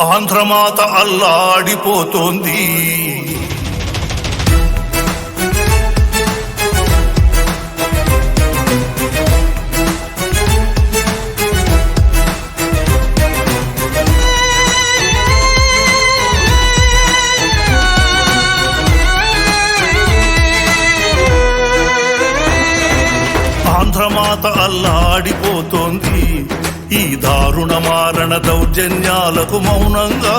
ఆంధ్రమాత అల్లాడిపోతోంది. ఆంధ్రమాత అల్లాడిపోతోంది. ఈ దారుణ మారణ దౌర్జన్యాలకు మౌనంగా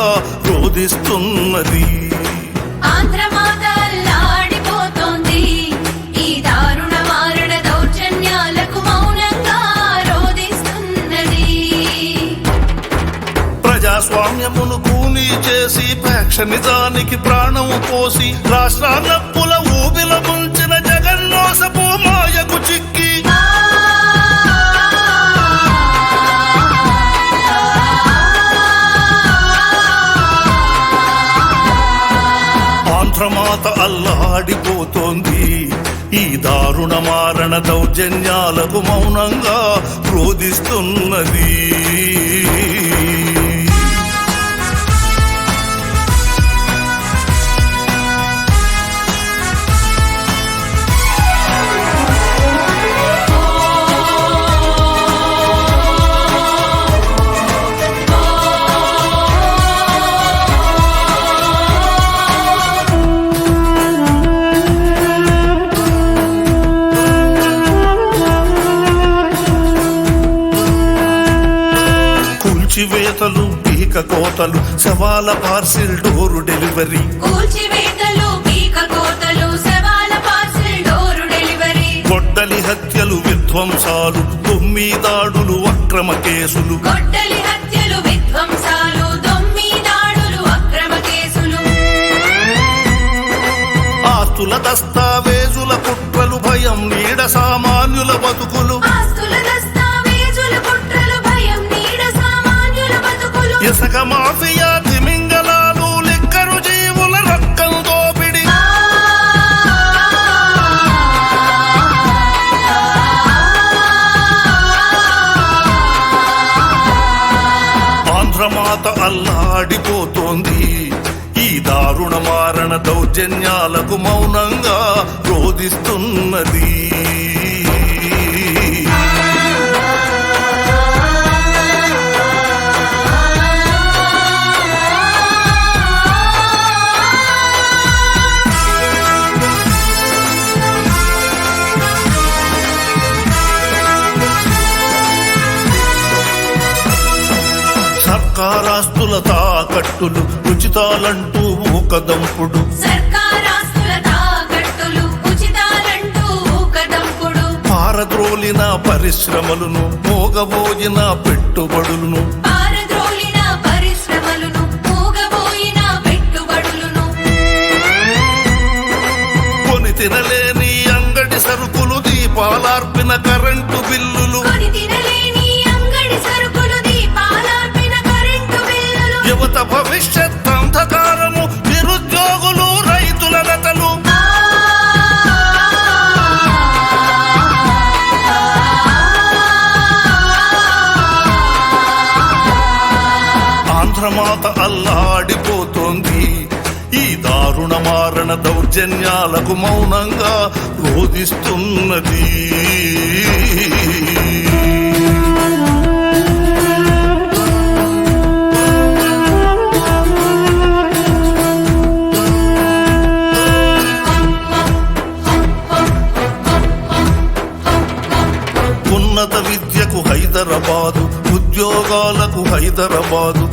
రోధిస్తున్నది. ప్రజాస్వామ్యమును కూనీ చేసి ప్రేక్షనిజానికి ప్రాణము పోసి రాష్ట్రాలప్పుల ఊబిల ముంచిన జగన్మోసపు మాయకు చిక్కి అల్లాడిపోతోంది ఈ దారుణ మారణ దౌర్జన్యాలకు మౌనంగా రోధిస్తున్నది కూల్చివేతలు పీక కోతలు సవాల పార్సిల్ డోరు డెలివరీ. కూల్చివేతలు పీక కోతలు శవాల పార్సిల్ డోరు డెలివరీ. గొడ్డలి హత్యలు విధ్వంసాలు దాడులు అక్రమ కేసులు. ఆస్తుల దస్తావేజుల కుట్రలు భయం నీడ సామాన్యుల బతుకులు. మన దౌర్జన్యాలకు మౌనంగా రోధిస్తున్నది. సర్కారాస్తుల తాకట్టులు ఉచితాలంటూ ఊకదంపుడు పారద్రోలిన పరిశ్రమలను మోగబోయిన పెట్టుబడులను. ఆడిపోతోంది. ఈ దారుణ మారణ దౌర్జన్యాలకు మౌనంగా రోధిస్తున్నది. ఉన్నత విద్యకు హైదరాబాదు ఉద్యోగాలకు హైదరాబాదు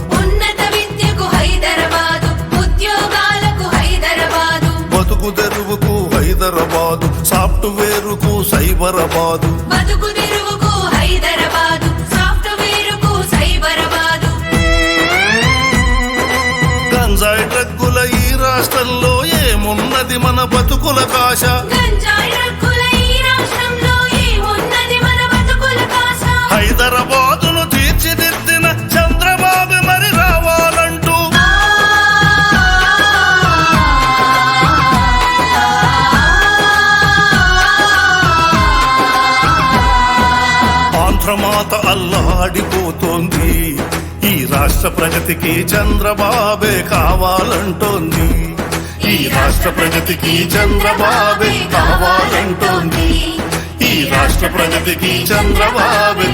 సైబరాబాదు బతుకు తెరువుకు హైదరాబాదు సాఫ్ట్వేరుకు సైబరాబాదు. గంజాయి డ్రగ్గుల ఈ రాష్ట్రంలో ఏమున్నది మన బతుకుల కాశ? గంజాయి ఆంధ్రమాత అల్లాడిపోతోంది. ఈ రాష్ట్ర ప్రగతికి చంద్రబాబే కావాలంటోంది. ఈ రాష్ట్ర ప్రగతికి చంద్రబాబే కావాలంటోంది. ఈ రాష్ట్ర ప్రగతికి చంద్రబాబే